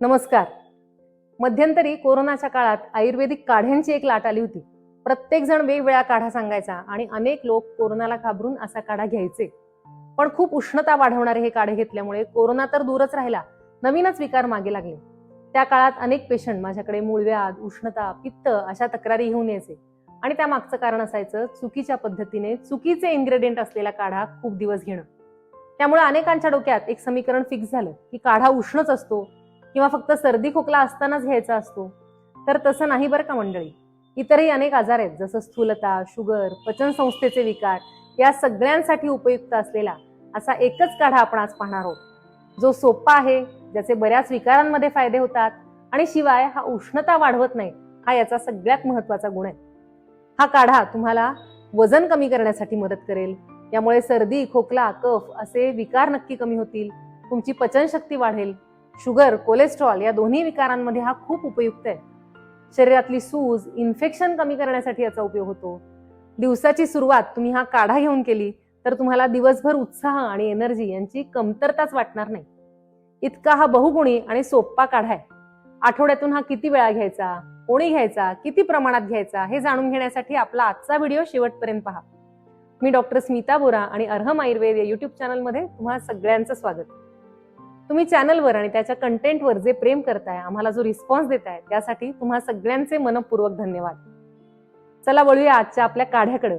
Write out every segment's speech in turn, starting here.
नमस्कार. मध्यंतरी कोरोनाच्या काळात आयुर्वेदिक काढ्यांची एक लाट आली होती. प्रत्येक जण वेगवेगळा काढा सांगायचा आणि अनेक लोक कोरोनाला घाबरून असा काढा घ्यायचे. पण खूप उष्णता वाढवणारे हे काढे घेतल्यामुळे कोरोना तर दूरच राहिला नवीनच विकार मागे लागले. त्या काळात अनेक पेशंट माझ्याकडे मूळव्याध उष्णता पित्त अशा तक्रारी घेऊन यायचे. आणि त्या मागचं कारण असायचं चुकीच्या पद्धतीने चुकीचे इन्ग्रेडियंट असलेला काढा खूप दिवस घेणं. त्यामुळे अनेकांच्या डोक्यात एक समीकरण फिक्स झालं की काढा उष्णच असतो किंवा फक्त सर्दी खोकला असतानाच घ्यायचा असतो तर तसं नाही बरं का मंडळी? इतरही अनेक आजार आहेत जसं स्थूलता शुगर पचन संस्थेचे विकार या सगळ्यांसाठी उपयुक्त असलेला असा एकच काढा आपण आज पाहणार आहोत. जो सोपा आहे ज्याचे बऱ्याच विकारांमध्ये फायदे होतात आणि शिवाय हा उष्णता वाढवत नाही हा याचा सगळ्यात महत्त्वाचा गुण आहे. हा काढा तुम्हाला वजन कमी करण्यासाठी मदत करेल. यामुळे सर्दी खोकला कफ असे विकार नक्की कमी होतील. तुमची पचनशक्ती वाढेल. शुगर कोलेस्ट्रॉल या दोन्ही विकारांमध्ये हा खूप उपयुक्त आहे. शरीरातली सूज इन्फेक्शन कमी करण्यासाठी याचा उपयोग होतो. दिवसाची सुरुवात तुम्ही हा काढा घेऊन केली तर तुम्हाला दिवसभर उत्साह आणि एनर्जी यांची कमतरताच वाटणार नाही. इतका हा बहुगुणी आणि सोप्पा काढा आहे. आठवड्यातून हा किती वेळा घ्यायचा कोणी घ्यायचा किती प्रमाणात घ्यायचा हे जाणून घेण्यासाठी आपला आजचा व्हिडिओ शेवटपर्यंत पहा. मी डॉक्टर स्मिता बोरा आणि अर्हम आयुर्वेद या युट्यूब चॅनलमध्ये तुम्हाला सगळ्यांचं स्वागत. तुम्ही चॅनलवर आणि त्याच्या कंटेंटवर जे प्रेम करताय आम्हाला जो रिस्पॉन्स देताय त्यासाठी तुम्हा सगळ्यांचे मनपूर्वक धन्यवाद. चला वळूया आजच्या आपल्या काढ्याकडे.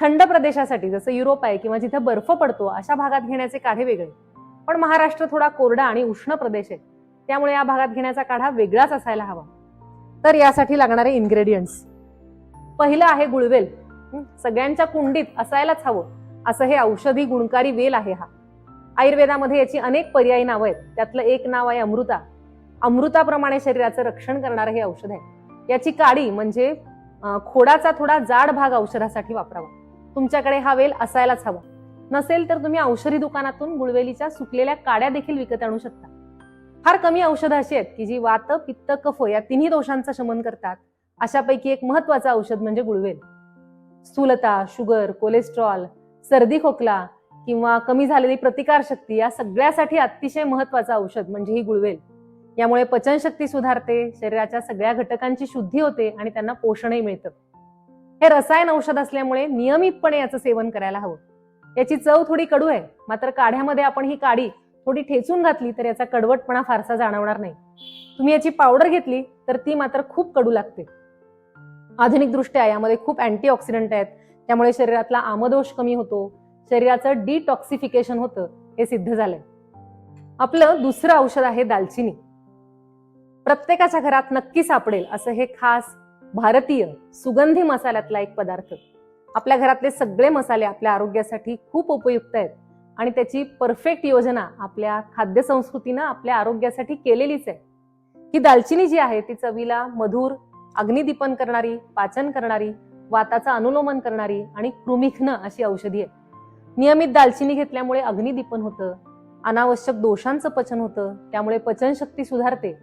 थंड प्रदेशासाठी जसं युरोप आहे किंवा जिथे बर्फ पडतो अशा भागात घेण्याचे काढे वेगळे. पण महाराष्ट्र थोडा कोरडा आणि उष्ण प्रदेश आहे. त्यामुळे या भागात घेण्याचा काढा वेगळाच असायला हवा. तर यासाठी लागणारे इन्ग्रेडियंट्स पहिलं आहे गुळवेल. सगळ्यांच्या कुंडीत असायलाच हवं. असं हे औषधी गुणकारी वेल आहे हा. आयुर्वेदामध्ये याची अनेक पर्यायी नावं आहेत. त्यातलं एक नाव आहे अमृता. अमृताप्रमाणे शरीराचं रक्षण करणारं हे औषध आहे. याची काडी म्हणजे खोडाचा थोडा जाड भाग औषधासाठी वापरावा. तुमच्याकडे हा वेल असायलाच हवा. नसेल तर तुम्ही औषधी दुकानातून गुळवेलीच्या सुकलेल्या काड्या देखील विकत आणू शकता. फार कमी औषधं अशी आहेत की जी वात पित्त कफ या तिन्ही दोषांचं शमन करतात. अशापैकी एक महत्वाचं औषध म्हणजे गुळवेल. स्थूलता शुगर कोलेस्ट्रॉल सर्दी खोकला किंवा कमी झालेली प्रतिकारशक्ती या सगळ्यासाठी अतिशय महत्वाचं औषध म्हणजे ही गुळवेल. यामुळे पचनशक्ती सुधारते शरीराच्या सगळ्या घटकांची शुद्धी होते आणि त्यांना पोषणही मिळतं. हे रसायन औषध असल्यामुळे नियमितपणे याचं सेवन करायला हवं. याची चव थोडी कडू आहे मात्र काढ्यामध्ये आपण ही काडी थोडी ठेचून घातली तर याचा कडवटपणा फारसा जाणवणार नाही. तुम्ही याची पावडर घेतली तर ती मात्र खूप कडू लागते. आधुनिक दृष्ट्या यामध्ये खूप अँटीऑक्सिडंट आहेत त्यामुळे शरीरातला आमदोष कमी होतो शरीराचं डिटॉक्सिफिकेशन होतं हे सिद्ध झालंय. आपलं दुसरं औषध आहे दालचिनी. प्रत्येकाच्या घरात नक्की सापडेल असं हे खास भारतीय सुगंधी मसाल्यातला एक पदार्थ. आपल्या घरातले सगळे मसाले आपल्या आरोग्यासाठी खूप उपयुक्त आहेत आणि त्याची परफेक्ट योजना आपल्या खाद्य संस्कृतीनं आपल्या आरोग्यासाठी केलेलीच आहे. ही दालचिनी जी आहे ती चवीला मधुर अग्निदीपन करणारी पाचन करणारी वाताचं अनुलोमन करणारी आणि कृमिघ्न अशी औषधी आहे नियमित दालचिनी घेतल्यामुळे अग्निदीपन होतं. अनावश्यक दोषांचं पचन होतं. त्यामुळे पचनशक्ती सुधारते.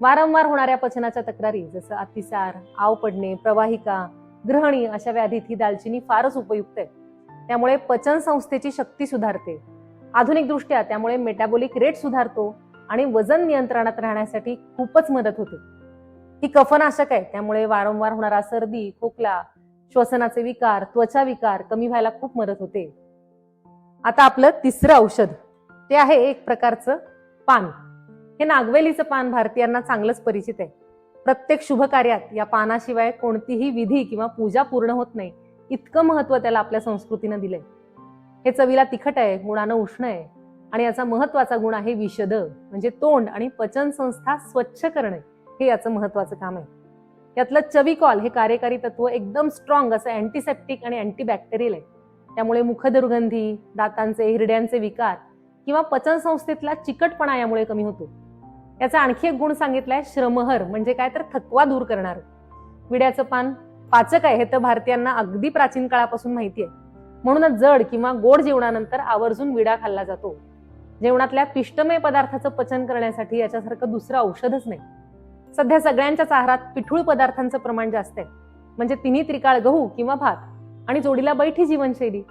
वारंवार होणाऱ्या पचनाच्या तक्रारी जसं अतिसार आव पडणे प्रवाहिका ग्रहणी अशा व्याधीत ही दालचिनी फारच उपयुक्त आहे. त्यामुळे पचन संस्थेची शक्ती सुधारते. आधुनिक दृष्ट्या त्यामुळे मेटाबॉलिक रेट सुधारतो आणि वजन नियंत्रणात राहण्यासाठी खूपच मदत होते. ही कफनाशक आहे. त्यामुळे वारंवार होणारा सर्दी खोकला श्वसनाचे विकार त्वचा विकार कमी व्हायला खूप मदत होते. आता आपलं तिसरं औषध. ते आहे एक प्रकारचं पान. हे नागवेलीचं पान भारतीयांना चांगलंच परिचित आहे. प्रत्येक शुभ कार्यात या पानाशिवाय कोणतीही विधी किंवा पूजा पूर्ण होत नाही. इतकं महत्त्व त्याला आपल्या संस्कृतीनं दिलंय. हे चवीला तिखट आहे गुणानं उष्ण आहे आणि याचा महत्त्वाचा गुण आहे विषद म्हणजे तोंड आणि पचन संस्था स्वच्छ करणे. हे याचं महत्वाचं काम आहे. यातलं चविकॉल हे कार्यकारी तत्व एकदम स्ट्रॉंग असं अँटीसेप्टिक आणि अँटीबॅक्टेरियल आहे. त्यामुळे मुखदुर्गंधी दातांचे हिरड्यांचे विकार किंवा पचन संस्थेतला चिकटपणा यामुळे कमी होतो. याचा आणखी एक गुण सांगितलाय श्रमहर म्हणजे काय तर थकवा दूर करणार. विड्याचं पान पाचक आहे हे तर भारतीयांना अगदी प्राचीन काळापासून माहिती आहे. म्हणूनच जड किंवा गोड जेवणानंतर आवर्जून विडा खाल्ला जातो. जेवणातल्या पिष्टमय पदार्थाचं पचन करण्यासाठी याच्यासारखं दुसरं औषधच नाही. सध्या सगळ्यांच्याच आहारात पिठूळ पदार्थांचं प्रमाण जास्त आहे. म्हणजे तिन्ही त्रिकाळ गहू किंवा भात. आणि जोडीला बैठी जीवनशैली.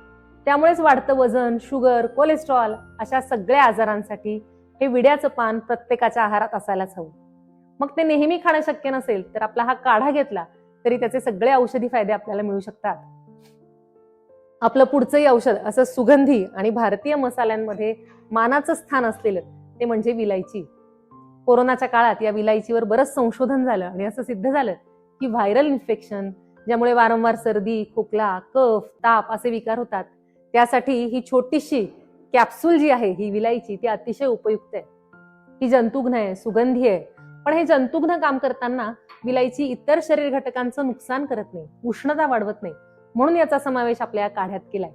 त्यामुळेच वाढतं वजन शुगर कोलेस्ट्रॉल अशा सगळ्या आजारांसाठी हे विड्याचं पान प्रत्येकाच्या आहारात असायलाच हवं. मग ते नेहमी खाणं शक्य नसेल तर आपला हा काढा घेतला तरी त्याचे सगळे औषधी फायदे आपल्याला मिळू शकतात. आपलं पुढचंही औषध असं सुगंधी आणि भारतीय मसाल्यांमध्ये मानाचं स्थान असलेलं ते म्हणजे विलायची. कोरोनाच्या काळात या विलायचीवर बरंच संशोधन झालं आणि असं सिद्ध झालं की व्हायरल इन्फेक्शन ज्यामुळे वारंवार सर्दी खोकला कफ ताप असे विकार होतात. त्यासाठी ही छोटीशी कॅप्सूल जी आहे ही विलायची ती अतिशय उपयुक्त आहे. ही जंतुघ्न आहे सुगंधी आहे. पण हे जंतुघ्न काम करताना विलायची इतर शरीर घटकांचं नुकसान करत नाही उष्णता वाढवत नाही. म्हणून याचा समावेश आपल्या काढ्यात केलाय.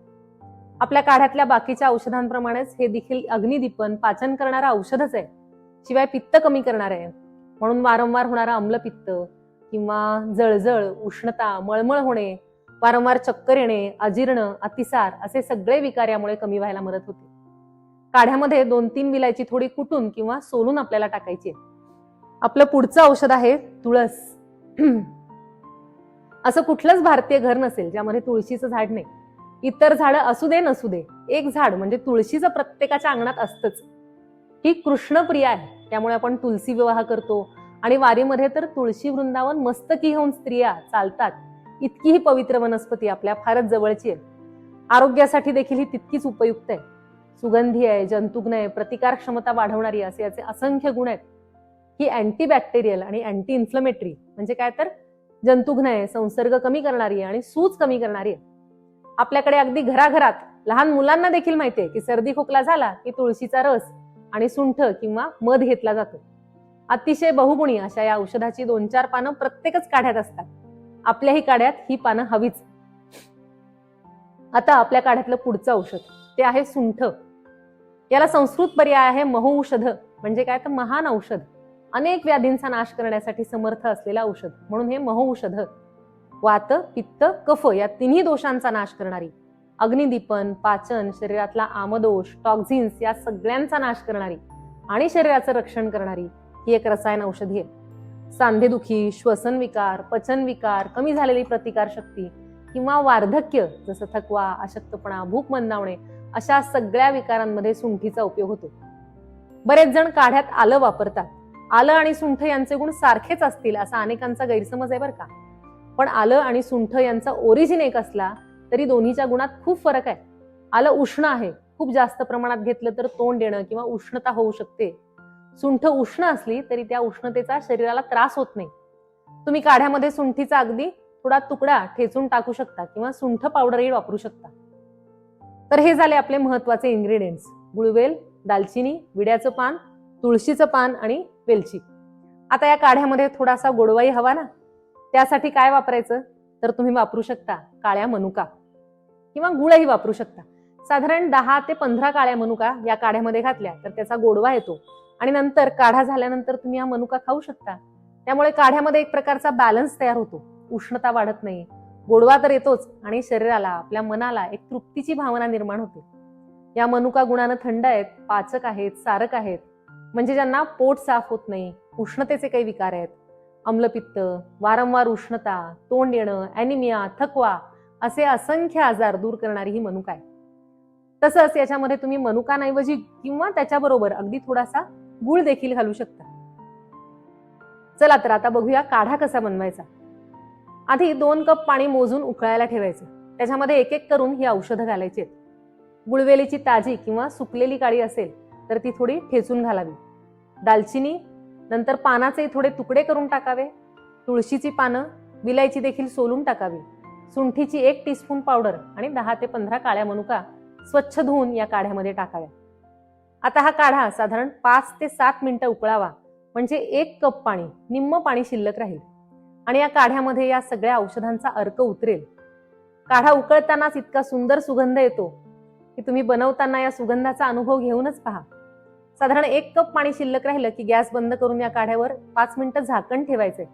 आपल्या काढ्यातल्या बाकीच्या औषधांप्रमाणेच हे देखील अग्निदीपन पाचन करणारा औषधच आहे. शिवाय पित्त कमी करणार आहे. म्हणून वारंवार होणारा अम्लपित्त किंवा जळजळ उष्णता मळमळ होणे वारंवार चक्कर येणे अजीर्ण अतिसार असे सगळे विकार यामुळे कमी व्हायला मदत होते. काढ्यामध्ये दोन तीन विलायची थोडी कुटून किंवा सोलून आपल्याला टाकायची आपलं पुढचं औषध आहे तुळस. असं कुठलंच भारतीय घर नसेल ज्यामध्ये तुळशीचं झाड नाही. इतर झाडं असू दे नसू दे एक झाड म्हणजे तुळशीचं प्रत्येकाच्या अंगणात असतंच. ही कृष्णप्रिया आहे त्यामुळे आपण तुलसी विवाह करतो आणि वारीमध्ये तर तुळशी वृंदावन मस्तकी घेऊन स्त्रिया चालतात. इतकी ही पवित्र वनस्पती आपल्या फारच जवळची आहे आरोग्यासाठी देखील ही तितकीच उपयुक्त आहे. सुगंधी आहे जंतुग्न आहे प्रतिकार क्षमता वाढवणारी असे याचे असंख्य गुण आहेत. ही अँटीबॅक्टेरियल आणि अँटी इन्फ्लमेटरी म्हणजे काय तर? जंतुघ्न आहे संसर्ग कमी करणारी आहे आणि सूज कमी करणारी आहे. आपल्याकडे अगदी घराघरात लहान मुलांना देखील माहिती आहे की सर्दी खोकला झाला की तुळशीचा रस आणि सुंठ किंवा मध घेतला जातो. अतिशय बहुगुणी अशा या औषधाची दोन चार पानं प्रत्येकच काढ्यात असतात. आपल्याही काढ्यात ही पानं हवीच. आता आपल्या काढ्यातलं पुढचं औषध ते आहे सुंठ. याला संस्कृत पर्याय आहे महौषध म्हणजे काय? तर महान औषध. अनेक व्याधींचा नाश करण्यासाठी समर्थ असलेलं औषध म्हणून हे महौषध वात पित्त कफ या तिन्ही दोषांचा नाश करणारी. अग्निदीपन पाचन शरीरातला आमदोष टॉक्झिन्स या सगळ्यांचा नाश करणारी आणि शरीराचं रक्षण करणारी. ही एक रसायन औषधी आहे सांधेदुखी श्वसन विकार पचन विकार कमी झालेली प्रतिकार शक्ती किंवा वार्धक्य जसं थकवा अशक्तपणा भूक मंदावणे अशा सगळ्या विकारांमध्ये सुंठीचा उपयोग होतो. बरेच जण काढ्यात आलं वापरतात. आलं आणि सुंठ यांचे गुण सारखेच असतील असा अनेकांचा गैरसमज आहे बरं का. पण आलं आणि सुंठ यांचा ओरिजिन एक असला तरी दोन्हीच्या गुणात खूप फरक आहे. आलं उष्ण आहे खूप जास्त प्रमाणात घेतलं तर तोंड येणं किंवा उष्णता होऊ शकते सुंठ उष्ण असली तरी त्या उष्णतेचा शरीराला त्रास होत नाही. तुम्ही काढ्यामध्ये सुंठीचा अगदी थोडा तुकडा ठेचून टाकू शकता किंवा सुंठ पावडरही वापरू शकता. तर हे झाले आपले महत्त्वाचे इन्ग्रेडियंट्स गुळवेल दालचिनी विड्याचं पान तुळशीचं पान आणि वेलची. आता या काढ्यामध्ये थोडासा गोडवाई हवा ना? त्यासाठी काय वापरायचं? तर तुम्ही वापरू शकता काळ्या मनुका. किंवा गुळही वापरू शकता. साधारण दहा ते पंधरा काळ्या मनुका या काढ्यामध्ये घातल्या तर त्याचा गोडवा येतो. आणि नंतर काढा झाल्यानंतर तुम्ही हा मनुका खाऊ शकता. त्यामुळे काढ्यामध्ये एक प्रकारचा बॅलन्स तयार होतो. उष्णता वाढत नाही. गोडवा तर येतोच आणि शरीराला आपल्या मनाला एक तृप्तीची भावना निर्माण होते. या मनुका गुणानं थंड आहेत पाचक आहेत सारक आहेत. म्हणजे ज्यांना पोट साफ होत नाही उष्णतेचे काही विकार आहेत. अम्लपित्त वारंवार उष्णता तोंड येणं अॅनिमिया थकवा असे असंख्य आजार दूर करणारी ही मनुका आहे. तसंच याच्यामध्ये तुम्ही मनुकांऐवजी किंवा त्याच्याबरोबर अगदी थोडासा गुळ देखील घालू शकता. चला तर आता बघूया काढा कसा बनवायचा. आधी दोन कप पाणी मोजून उकळायला ठेवायचे. त्याच्यामध्ये एक एक करून ही औषधं घालायची गुळवेलीची ताजी किंवा सुकलेली काळी असेल तर ती थोडी ठेचून घालावी. दालचिनी नंतर पानाचे थोडे तुकडे करून टाकावे. तुळशीची पानं विलायची देखील सोलून टाकावी. सुंठीची एक टीस्पून पावडर आणि दहा ते पंधरा काळ्या मनुका स्वच्छ धुवून या काढ्यामध्ये टाकाव्या. आता हा काढा साधारण पाच ते सात मिनिटं उकळावा. म्हणजे एक कप पाणी निम्म पाणी शिल्लक राहील. आणि या काढ्यामध्ये या सगळ्या औषधांचा अर्क उतरेल. काढा उकळतानाच इतका सुंदर सुगंध येतो की तुम्ही बनवताना या सुगंधाचा अनुभव घेऊनच पहा. साधारण एक कप पाणी शिल्लक राहिलं की गॅस बंद करून या काढ्यावर पाच मिनिटं झाकण ठेवायचंय.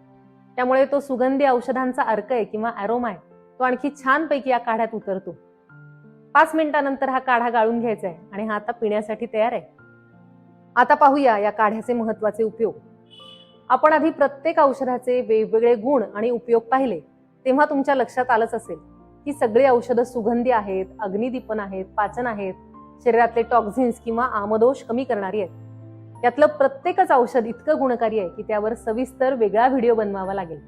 त्यामुळे तो सुगंधी औषधांचा अर्क आहे किंवा अरोमा आहे. तो आणखी छानपैकी या काढ्यात उतरतो. पाच मिनिटानंतर हा काढा गाळून घ्यायचा आहे आणि हा आता पिण्यासाठी तयार आहे आता पाहूया या काढ्याचे महत्त्वाचे उपयोग. आपण आधी प्रत्येक औषधाचे वेगवेगळे गुण आणि उपयोग पाहिले तेव्हा तुमच्या लक्षात आलंच असेल की सगळी औषधं सुगंधी आहेत अग्निदीपन आहेत पाचन आहेत शरीरातले टॉक्झिन्स किंवा आमदोष कमी करणारी आहेत. यातलं प्रत्येकच औषध इतकं गुणकारी आहे की त्यावर सविस्तर वेगळा व्हिडिओ बनवावा लागेल.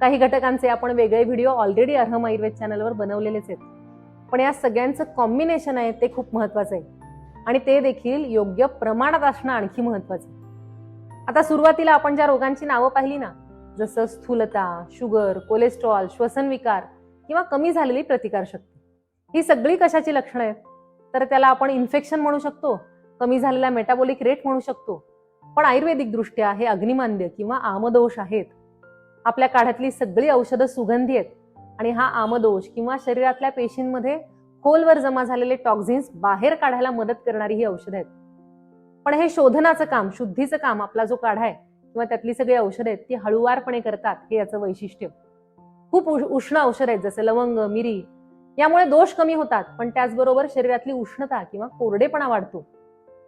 काही घटकांचे आपण वेगळे व्हिडिओ ऑलरेडी अर्हम आयुर्वेद चॅनलवर बनवलेलेच आहेत. पण या सगळ्यांचं कॉम्बिनेशन आहे ते खूप महत्वाचं आहे. आणि ते देखील योग्य प्रमाणात असणं आणखी महत्वाचं आहे. आता सुरुवातीला आपण ज्या रोगांची नावं पाहिली ना जसं स्थूलता शुगर कोलेस्ट्रॉल श्वसन विकार किंवा कमी झालेली प्रतिकारशक्ती ही सगळी कशाची लक्षणं आहेत? तर त्याला आपण इन्फेक्शन म्हणू शकतो कमी झालेला मेटाबॉलिक रेट म्हणू शकतो. पण आयुर्वेदिक दृष्ट्या हे अग्निमांद्य किंवा आमदोष आहेत. आपल्या काढ्यातली सगळी औषधं सुगंधी आहेत. आणि हा आमदोष किंवा शरीरातल्या पेशींमध्ये खोलवर जमा झालेले टॉक्झिन्स बाहेर काढायला मदत करणारी ही औषधं आहेत. पण हे शोधनाचं काम शुद्धीचं काम आपला जो काढा आहे किंवा त्यातली सगळी औषधं आहेत ती हळुवारपणे करतात हे याचं वैशिष्ट्य. खूप उष्ण औषध आहेत जसं लवंग मिरी यामुळे दोष कमी होतात पण त्याचबरोबर शरीरातली उष्णता किंवा कोरडेपणा वाढतो.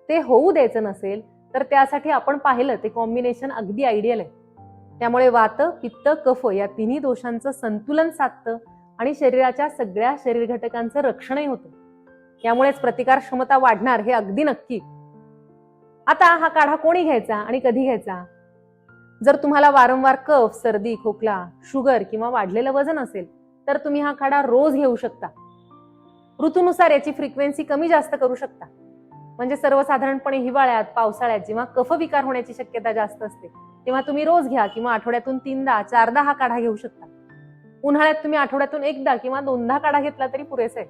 ते होऊ द्यायचं नसेल तर त्यासाठी आपण पाहिलं ते कॉम्बिनेशन अगदी आयडियल आहे. त्यामुळे वात पित्त कफ या तिन्ही दोषांचं संतुलन साधतं आणि शरीराच्या सगळ्या शरीर घटकांचं रक्षणही होतं. यामुळेच प्रतिकार क्षमता वाढणार हे अगदी नक्की. आता हा काढा कोणी घ्यायचा आणि कधी घ्यायचा? जर तुम्हाला वारंवार कफ सर्दी खोकला शुगर किंवा वाढलेलं वजन असेल तर तुम्ही हा काढा रोज घेऊ शकता. ऋतूनुसार याची फ्रिक्वेन्सी कमी जास्त करू शकता. म्हणजे सर्वसाधारणपणे हिवाळ्यात पावसाळ्यात जेव्हा कफविकार होण्याची शक्यता जास्त असते तेव्हा तुम्ही रोज घ्या किंवा आठवड्यातून तीनदा चारदा हा काढा घेऊ शकता. उन्हाळ्यात तुम्ही आठवड्यातून एकदा किंवा दोनदा काढा घेतला तरी पुरेसे.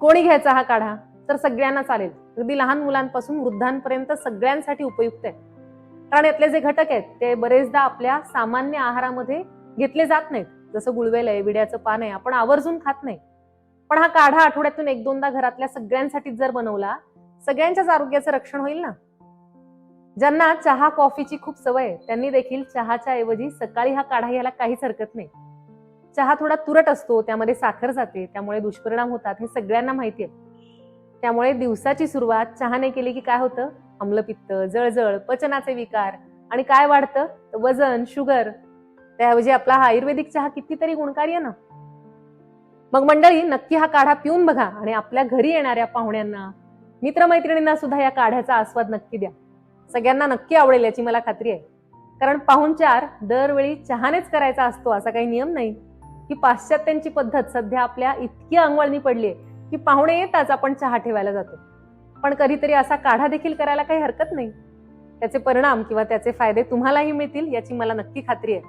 कोणी घ्यायचा हा काढा? तर सगळ्यांना चालेल. अगदी लहान मुलांपासून वृद्धांपर्यंत सगळ्यांसाठी उपयुक्त आहे. कारण यातले जे घटक आहेत ते बरेचदा आपल्या सामान्य आहारामध्ये घेतले जात नाहीत. जसं गुळवेल आहे विड्याचं पान आहे आपण आवर्जून खात नाही. पण हा काढा आठवड्यातून एक दोनदा घरातल्या सगळ्यांसाठीच जर बनवला सगळ्यांच्याच आरोग्याचं रक्षण होईल ना? ज्यांना चहा कॉफीची खूप सवय आहे त्यांनी देखील चहाच्या ऐवजी सकाळी हा काढा घ्यायला काहीच हरकत नाही. चहा थोडा तुरट असतो त्यामध्ये साखर जाते त्यामुळे दुष्परिणाम होतात हे सगळ्यांना माहिती आहे. त्यामुळे दिवसाची सुरुवात चहाने केली की काय होतं? अम्लपित्त जळजळ पचनाचे विकार आणि काय वाढतं? तर वजन शुगर. त्याऐवजी आपला हा आयुर्वेदिक चहा कितीतरी गुणकारी आहे ना? मग मंडळी नक्की हा काढा पिऊन बघा आणि आपल्या घरी येणाऱ्या पाहुण्यांना मित्रमैत्रिणींना सुद्धा या काढ्याचा आस्वाद नक्की द्या. सगळ्यांना नक्की आवडेल याची मला खात्री आहे. कारण पाहुणचार दरवेळी चहानेच करायचा असतो असा काही नियम नाही. ही पाश्चात्यांची पद्धत सध्या आपल्या इतकी अंगवळणी पडली आहे की पाहुणे येताच आपण चहा ठेवायला जातो. पण कधीतरी असा काढा देखील करायला काही हरकत नाही. त्याचे परिणाम किंवा त्याचे फायदे तुम्हालाही मिळतील याची मला नक्की खात्री आहे.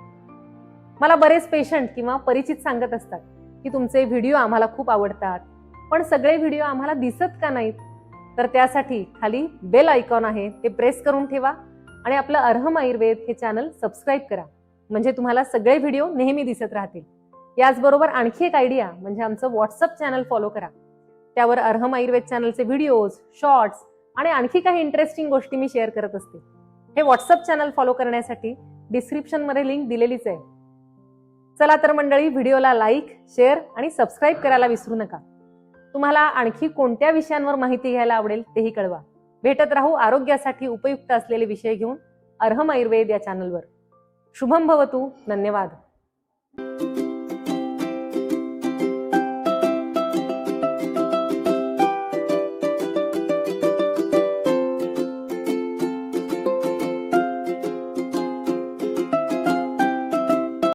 मला बरेच पेशंट किंवा परिचित सांगत असतात की तुमचे व्हिडिओ आम्हाला खूप आवडतात. पण सगळे व्हिडिओ आम्हाला दिसत का नाहीत? तर त्यासाठी खाली बेल आयकॉन आहे ते प्रेस करून ठेवा आणि आपलं अर्हम आयुर्वेद हे चॅनल सबस्क्राईब करा. म्हणजे तुम्हाला सगळे व्हिडिओ नेहमी दिसत राहतील. याचबरोबर आणखी एक आयडिया म्हणजे आमचं व्हॉट्सअप चॅनल फॉलो करा. त्यावर अर्हम आयुर्वेद चॅनलचे व्हिडिओज शॉर्ट्स आणि आणखी काही इंटरेस्टिंग गोष्टी मी शेअर करत असते. हे व्हॉट्सअप चॅनल फॉलो करण्यासाठी डिस्क्रिप्शनमध्ये लिंक दिलेलीच आहे. चला तर मंडळी व्हिडिओला लाईक शेअर आणि सबस्क्राईब करायला विसरू नका. तुम्हाला आणखी कोणत्या विषयांवर माहिती घ्यायला आवडेल तेही कळवा. भेटत राहू आरोग्यासाठी उपयुक्त असलेले विषय घेऊन अर्हम आयुर्वेद या चॅनलवर शुभम भवतू. धन्यवाद.